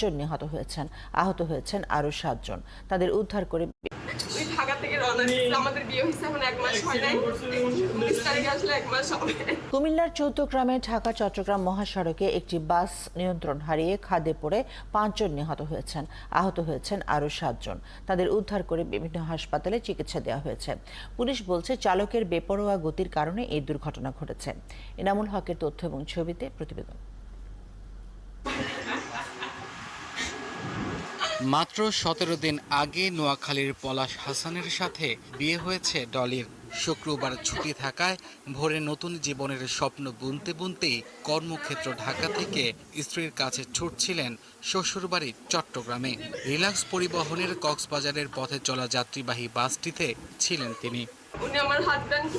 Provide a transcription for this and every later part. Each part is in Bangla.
জন নিহত হয়েছেন আহত হয়েছেন আরও সাতজন। তাদের উদ্ধার করে ওই ঢাকা থেকে রওনা আমাদের বিয়ে হয়েছে এখন এক মাস হয় নাই। তারিখে আসলে এক মাস হবে। কুমিল্লার চৌদ্দগ্রামে ঢাকা চট্টগ্রাম মহাসড়কে একটি বাস নিয়ন্ত্রণ হারিয়ে খাদে পড়ে পাঁচজন নিহত হয়েছেন আহত হয়েছেন আরও সাতজন। তাদের উদ্ধার করে বিভিন্ন হাসপাতালে চিকিৎসা দেওয়া হয়েছে। পুলিশ বলছে চালকের বেপরোয়া গতির কারণে এই দুর্ঘটনা ঘটেছে। এনামুল হকের তথ্য এবং ছবিতে প্রতিবেদন। মাত্র সতেরো দিন আগে নোয়াখালীর পলাশ হাসানের সাথে বিয়ে হয়েছে ডলির। শুক্রবার ছুটি থাকায় ভোরে নতুন জীবনের স্বপ্ন বুনতে বুনতেই কর্মক্ষেত্র ঢাকা থেকে স্ত্রীর কাছে ছুটছিলেন শ্বশুরবাড়ি চট্টগ্রামে। রিলাক্স পরিবহনের কক্সবাজারের পথে চলা যাত্রীবাহী বাসটিতে ছিলেন তিনি। উনি আমার হাজব্যান্ড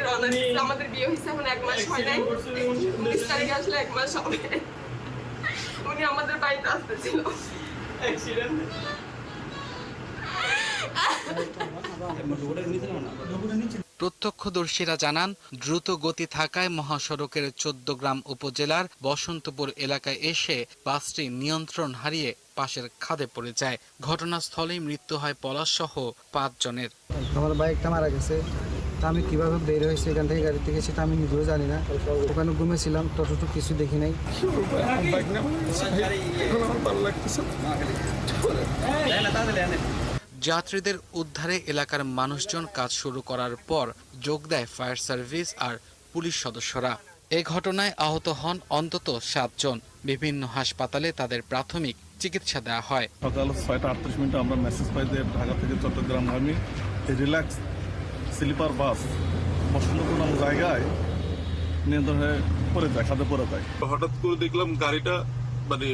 থেকে রওনা দিয়েছে আমাদের বিয়ে হয়েছে এখন এক মাস হয় নাই। উনিশ তারিখে আসলে এক মাস হবে। উনি আমাদের বাড়িতে আসতেছিল। প্রত্যক্ষদর্শীরা জানান দ্রুত গতি থাকায় মহাসড়কের চোদ্দগ্রাম উপজেলার বসন্তপুর এলাকায় এসে বাসটি নিয়ন্ত্রণ হারিয়ে পাশের খাদে পড়ে যায়। ঘটনাস্থলেই মৃত্যু হয় পলাশ সহ পাঁচজনের। আমার বাইকটা মারা গেছে। তা আমি কীভাবে বের হয়েছি এখান থেকে গাড়ি থেকে সেটা আমি নিজেও জানি না। ওখানে ঘুমেছিলাম ততটুকু কিছু দেখি নাই। যাত্রীদের উদ্ধারে এলাকার মানুষজন কাজ শুরু করার পর যোগ দেয় ফায়ার সার্ভিস আর পুলিশ সদস্যরা। এ ঘটনায় আহত হন অন্তত সাতজন। বিভিন্ন হাসপাতালে তাদের প্রাথমিক চিকিৎসা দেওয়া হয়। সকাল ছয়টা আটত্রিশ মিনিটে আমরা মেসেজ পাই যে ঢাকা থেকে চট্টগ্রামগামী রিল্যাক্স স্লিপার বাস বসন্তপুর নাম জায়গায় নিয়ন্ত্রণ হয়ে পড়ে যায় খাদে পড়ে যায়। হঠাৎ করে দেখলাম গাড়িটা মানে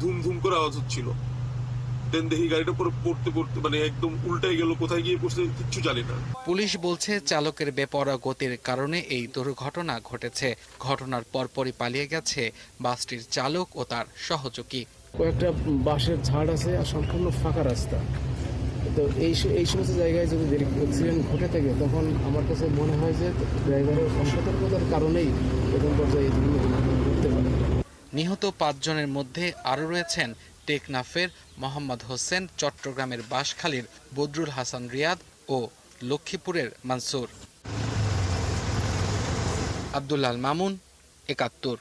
ধুম ধুম করে আওয়াজ হচ্ছিল। দেন দেখি গাড়িটা পুরো পড়তে পড়তে মানে একদম উল্টাই গেল কোথায় গিয়ে পড়ছে কিচ্ছু জানি না। পুলিশ বলছে চালকের বেপরোয়া গতির কারণে এই দুর্ঘটনা ঘটেছে। ঘটনার পরপরই পালিয়ে গেছে বাসটির চালক ও তার সহযোগী। কয়েকটা বাঁশের ঝাড় আছে আর সম্পূর্ণ ফাঁকা রাস্তা। তো এই এই সমস্ত জায়গায় যদি অ্যাক্সিডেন্ট ঘটে থাকে, তখন আমার কাছে মনে হয় যে ড্রাইভারের অসতর্কতার কারণেই প্রথম পর্যায়ে ঘটতে পারে। নিহত পাঁচজনের মধ্যে আরও রয়েছেন টেকনাফের মোহাম্মদ হোসেন, চট্টগ্রামের বাঁশখালীর বদরুল হাসান রিয়াদ ও লক্ষ্মীপুরের মানসুর। আব্দুল্লাল মামুন, একাত্তর।